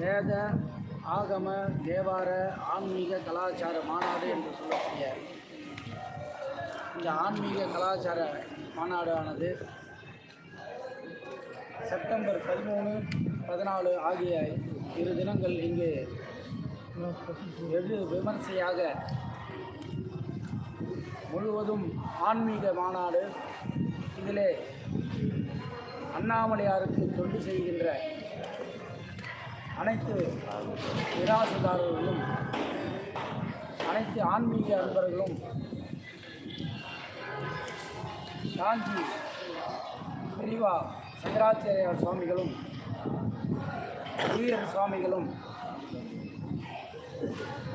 வேத ஆகம தேவார ஆன்மீக கலாச்சார மாநாடு என்று சொல்லக்கூடிய இந்த ஆன்மீக கலாச்சார மாநாடானது செப்டம்பர் பதிமூணு பதினாலு ஆகிய இரு தினங்கள் இங்கு வெகு விமர்சையாக முழுவதும் ஆன்மீக மாநாடு இதிலே அண்ணாமலையாருக்கு தொண்டு செய்கின்ற அனைத்து நிராசுதாரர்களும் அனைத்து ஆன்மீக அன்பர்களும் காஞ்சி பிரிவா சங்கராச்சாரியார் சுவாமிகளும் உயர் சுவாமிகளும்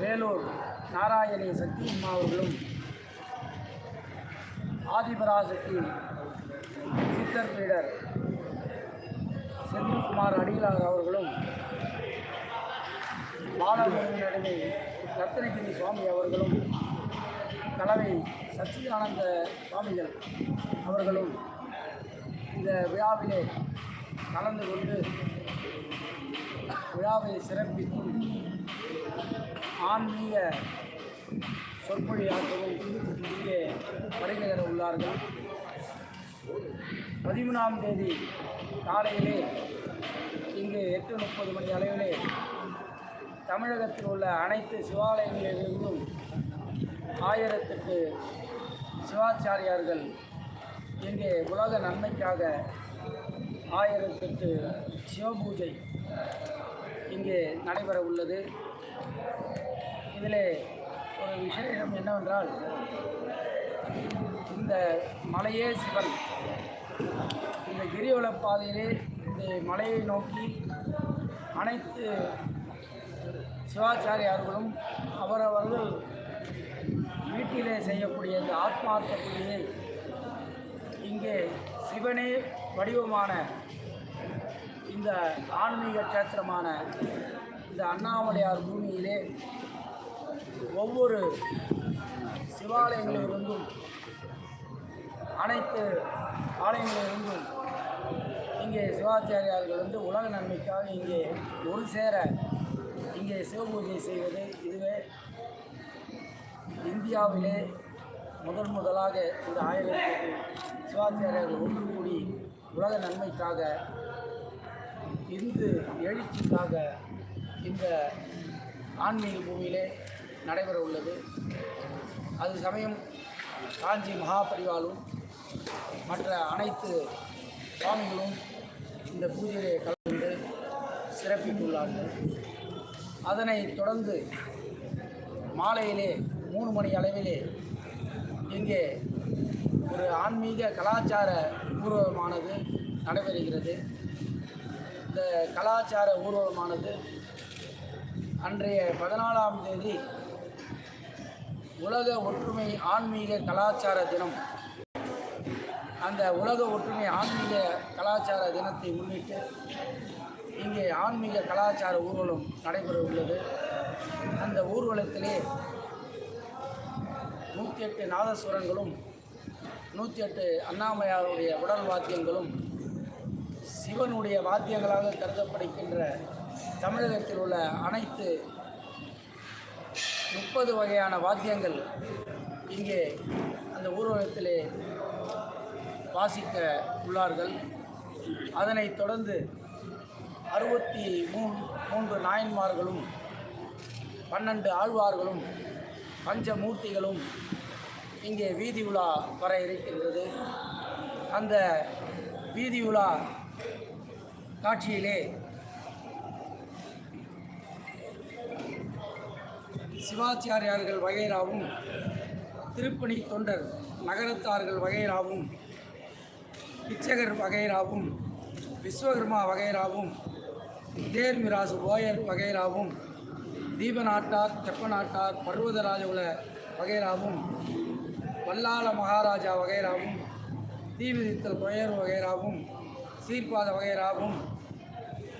வேலூர் நாராயணி சக்தி அம்மா அவர்களும் ஆதிபராசக்தி சித்தர் பீடர் செந்தில்குமார் அடிகளார் அவர்களும் பாலமுருகனடிமை ரத்னகிரி சுவாமி அவர்களும் கலவை சச்சிதானந்த சுவாமிகள் அவர்களும் இந்த விழாவிலே கலந்து கொண்டு விழாவை சிறப்பிக்கும் ஆன்மீக சொற்பொழியாகவும் இங்கே வருகை உள்ளார்கள். பதிமூணாம் தேதி காலையிலே இங்கு எட்டு முப்பது மணி அளவிலே தமிழகத்தில் உள்ள அனைத்து சிவாலயங்களிலிருந்தும் ஆயிரத்துக்கு சிவாச்சாரியார்கள் இங்கே உலக நன்மைக்காக ஆயிரத்தெட்டு சிவபூஜை இங்கே நடைபெற உள்ளது. இதில் ஒரு விசேஷம் என்னவென்றால் இந்த மலையே சிவன் இந்த கிரிவல பாதையிலே மலையை நோக்கி அனைத்து சிவாச்சாரியார்களும் அவரவர்கள் வீட்டிலே செய்யக்கூடிய இந்த ஆத்மார்த்த பூஜையை இங்கே சிவனே வடிவமான இந்த ஆன்மீக கேத்திரமான இந்த அண்ணாமலையார் பூமியிலே ஒவ்வொரு சிவாலயங்களிலிருந்தும் அனைத்து ஆலயங்களிலிருந்தும் இங்கே சிவாச்சாரியார்கள் வந்து உலக நன்மைக்காக இங்கே ஒரு சேர இங்கே சிவபூஜை செய்வது இதுவே இந்தியாவிலே முதன் முதலாக இந்த ஆயிரத்தி சிவாச்சாரியார்கள் ஒன்று கூடி உலக நன்மைக்காக இந்து எழுச்சிக்காக இந்த ஆன்மீக பூமியிலே நடைபெற உள்ளது. அது சமயம் காஞ்சி மகாபரிவாலும் மற்ற அனைத்து சுவாமிகளும் இந்த பூஜையை கலந்து சிறப்பித்துள்ளார்கள். அதனைத் தொடர்ந்து மாலையிலே மூணு மணி அளவிலே இங்கே ஒரு ஆன்மீக கலாச்சார ஊர்வலமானது நடைபெறுகிறது. இந்த கலாச்சார ஊர்வலமானது அன்றைய பதினாலாம் தேதி உலக ஒற்றுமை ஆன்மீக கலாச்சார தினம் அந்த உலக ஒற்றுமை ஆன்மீக கலாச்சார தினத்தை முன்னிட்டு இங்கே ஆன்மீக கலாச்சார ஊர்வலம் நடைபெற உள்ளது. அந்த ஊர்வலத்திலே நூற்றி எட்டு நாதஸ்வரங்களும் நூற்றி எட்டு அண்ணாமையாருடைய உடல் வாத்தியங்களும் சிவனுடைய வாத்தியங்களாக கருதப்படுகின்ற தமிழகத்தில் உள்ள அனைத்து முப்பது வகையான வாத்தியங்கள் இங்கே அந்த ஊர்வலத்திலே வாசிக்க உள்ளார்கள் அதனைத் தொடர்ந்து அறுபத்தி மூணு மூன்று நாயன்மார்களும் பன்னெண்டு ஆழ்வார்களும் பஞ்சமூர்த்திகளும் இங்கே வீதி உலா வர இருக்கின்றது. அந்த வீதி உலா காட்சியிலே சிவாச்சாரியார்கள் வகைராவும் திருப்பணி தொண்டர் நகரத்தார்கள் வகைராவும் பிச்சகர் வகைராவும் விஸ்வகர்மா வகைராவும் தேர்மிராசு ஓயர் வகைராவும் தீபநாட்டார் தெப்பநாட்டார் பர்வதராஜகுல வகைராவும் வல்லாள மகாராஜா வகைராவும் தீவிதித்தல் கொயர் வகைராவும் சீர்பாத வகைராவும்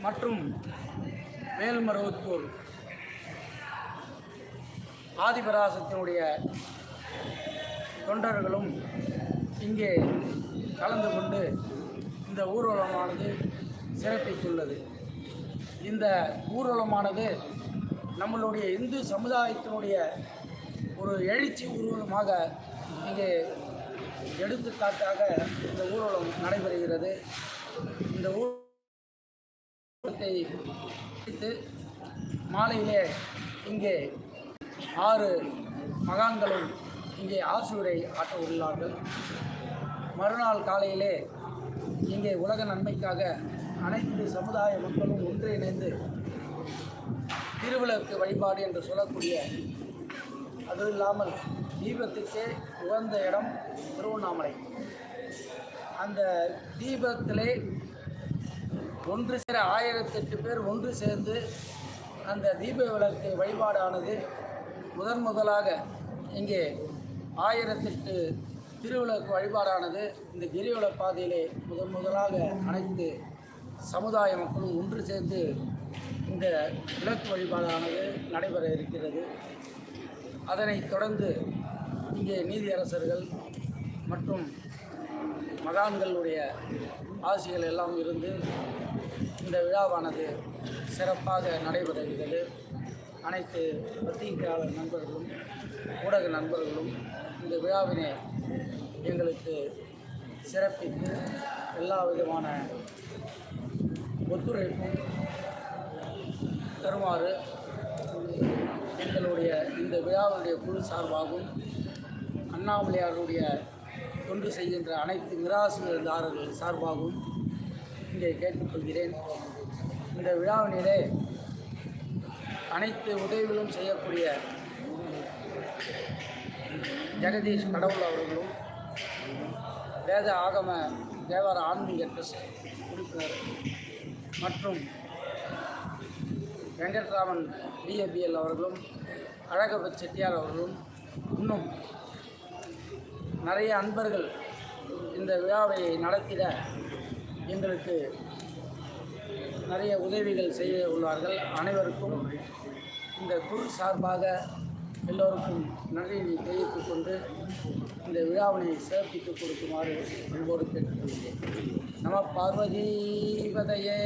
மற்றும் மேல்மருவத்தூர். ஆதிபராசத்தினுடைய தொண்டர்களும் இங்கே கலந்து கொண்டு இந்த ஊர்வலமானது சிறப்பித்துள்ளது. இந்த ஊர்வலமானது நம்மளுடைய இந்து சமுதாயத்தினுடைய ஒரு எழுச்சி ஊர்வலமாக இங்கே எடுத்துக்காட்டாக இந்த ஊர்வலம் நடைபெறுகிறது. இந்த ஊர்வலத்தை வைத்து மாலையிலே இங்கே ஆறு மகான்களும் இங்கே ஆசூரை ஆற்ற உள்ளார்கள். மறுநாள் காலையிலே இங்கே உலக நன்மைக்காக அனைத்து சமுதாய மக்களும் ஒன்றிணைந்து திருவிளக்கு வழிபாடு என்று சொல்லக்கூடிய அதுவும் இல்லாமல் தீபத்துக்கே உகந்த இடம் திருவண்ணாமலை. அந்த தீபத்திலே ஒன்று சேர ஆயிரத்தெட்டு பேர் ஒன்று சேர்ந்து அந்த தீப விளக்கு வழிபாடானது முதன் முதலாக இங்கே ஆயிரத்தெட்டு திருவிளக்கு வழிபாடானது இந்த கிரிவல பாதையிலே முதன் முதலாக அனைத்து சமுதாய மக்களும் ஒன்று சேர்ந்து இந்த விளக்கு வழிபாடானது நடைபெற இருக்கிறது. அதனைத் தொடர்ந்து இங்கே நீதியரசர்கள் மற்றும் மகான்களுடைய ஆசிகள் எல்லாம் இருந்து இந்த விழாவானது சிறப்பாக நடைபெறுகிறது அனைத்து பத்திரிகையாளர் நண்பர்களும் ஊடக நண்பர்களும் இந்த விழாவினை எங்களுக்கு சிறப்பித்து எல்லா விதமான ஒத்துழைப்பும் தருமாறு எங்களுடைய இந்த விழாவுடைய குழு சார்பாகவும் அண்ணாமலையாருடைய தொண்டு செய்கின்ற அனைத்து மிராசுதாரர்கள் சார்பாகவும் இங்கே கேட்டுக்கொள்கிறேன். இந்த விழாவினிலே அனைத்து உதவிகளும் செய்யக்கூடிய ஜெகதீஷ் கடவுள் அவர்களும் வேத ஆகம தேவார ஆன்மீக ட்ரஸ்ட் உறுப்பினர் மற்றும் வெங்கட்ராமன் டிஏபிஎல் அவர்களும் அழகபத் செட்டியார் அவர்களும் இன்னும் நிறைய அன்பர்கள் இந்த விழாவை நடத்திட எங்களுக்கு நிறைய உதவிகள் செய்ய உள்ளார்கள். அனைவருக்கும் இந்த குழு சார்பாக எல்லோருக்கும் நன்றியை தெரிவித்துக் கொண்டு இந்த விழாவினை சிறப்பித்து கொடுக்குமாறு அன்போடு கேட்டுக்கொள்கிறேன். நம பார்வதீபதையே.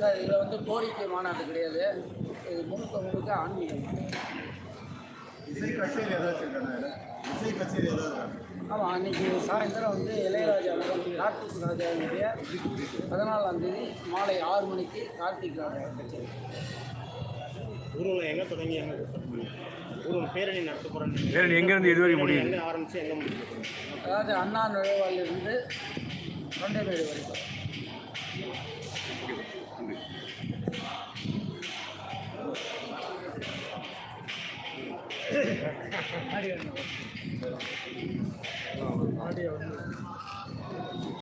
சார் இதில் வந்து கோரிக்கை மாநாடு கிடையாது. இது முழுக்க முழுக்க ஆன்மீகம். இசை கட்சியில் ஏதாவது இசை கட்சியில் ஏதாவது ஆமாம் அன்றைக்கி சாயந்தரம் வந்து இளையராஜா கார்த்திக் ராஜாவுடைய பதினாலாம் தேதி மாலை ஆறு மணிக்கு கார்த்திக் ராஜா கச்சேரி ஊர்வலம் எங்கே தொடங்கி எங்கே ஊர்வலம் பேரணி நடத்த போகிறேன் பேரணி எங்கேருந்து எது வரைக்கும் முடியுது? எங்கே ஆரம்பித்து எங்கே முடியுது அதாவது அண்ணா நுழைவாயிலிருந்து தொண்டைமேடு வரைக்கும் Yeah.